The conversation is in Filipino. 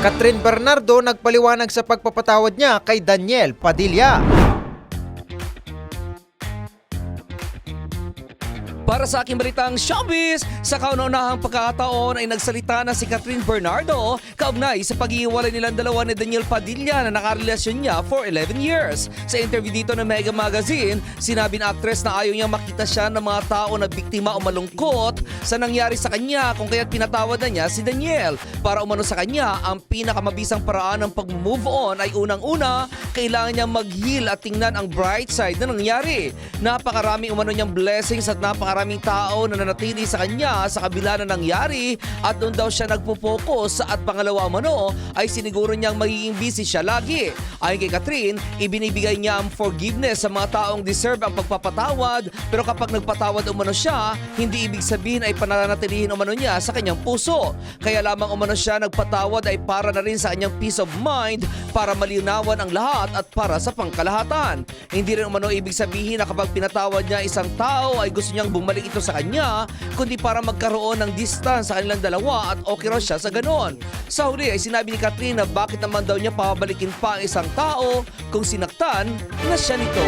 Catherine Bernardo nagpaliwanag sa pagpapatawad niya kay Daniel Padilla. Para sa aking balitang showbiz, sa kauna-unahang pagkakataon ay nagsalita na si Catherine Bernardo kaugnay sa pag-iiwalay nilang dalawa ni Daniel Padilla na nakarelasyon niya for 11 years. Sa interview dito ng Mega Magazine, sinabi ng actress na ayaw niyang makita siya ng mga tao na biktima o malungkot sa nangyari sa kanya kung kaya't pinatawad na niya si Daniel. Para umano sa kanya, ang pinakamabisang paraan ng pag-move on ay unang-una, kailangan niya mag-heal at tingnan ang bright side na nangyari. Napakarami umano niyang blessings at napakaraming tao na nanatili sa kanya sa kabila na nangyari at doon daw siya nagpo-focus at pangalawa umano ay siniguro niyang magiging busy siya lagi. Ayon kay Catherine, ibinibigay niya ang forgiveness sa mga taong deserve ang pagpapatawad pero kapag nagpatawad umano siya, hindi ibig sabihin ay pananatilihin umano niya sa kanyang puso. Kaya lamang umano siya nagpatawad ay para na rin sa kanyang peace of mind para malinawan ang lahat at para sa pangkalahatan. Hindi rin umano ibig sabihin na kapag pinatawad niya isang tao ay gusto niyang bumalik ito sa kanya, kundi para magkaroon ng distance sa kanilang dalawa at okay raw siya sa ganon. Sa huli ay sinabi ni Catherine na bakit naman daw niya pabalikin pa ang isang tao kung sinaktan na siya nito.